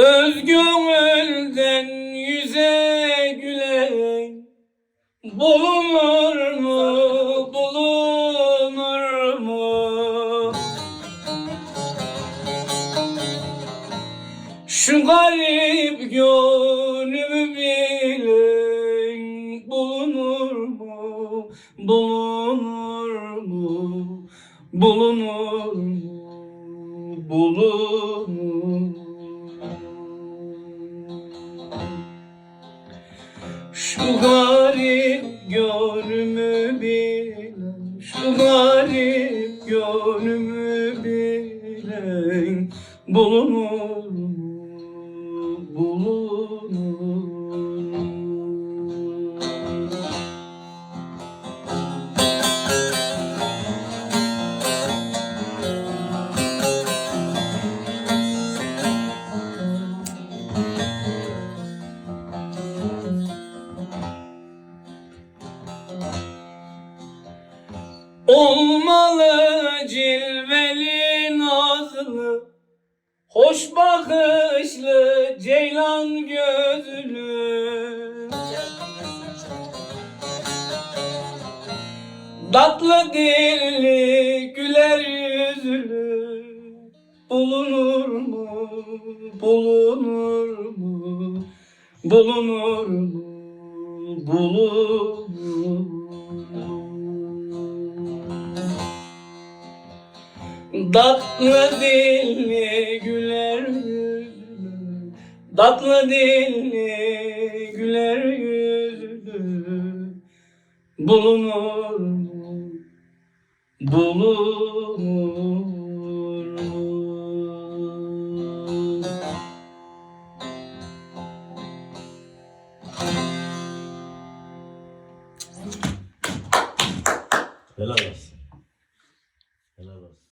Özgönülden yüze gülen Bulunur mu, bulunur mu? Şu garip gönlümü bilen Bulunur mu, bulunur mu? Bulunur mu, bulunur mu? Şu garip gönlümü bilen Şu garip gönlümü bilen Bulunur mu, bulunur Olmalı cilveli nazlı Hoş bakışlı ceylan gözlü. Tatlı dilli güler yüzlü Bulunur mu, bulunur mu, bulunur mu, bulunur mu? Tatlı dilli güler yüzlü Tatlı dilli güler yüzlü Bulunur? Bulunur Helal olsun.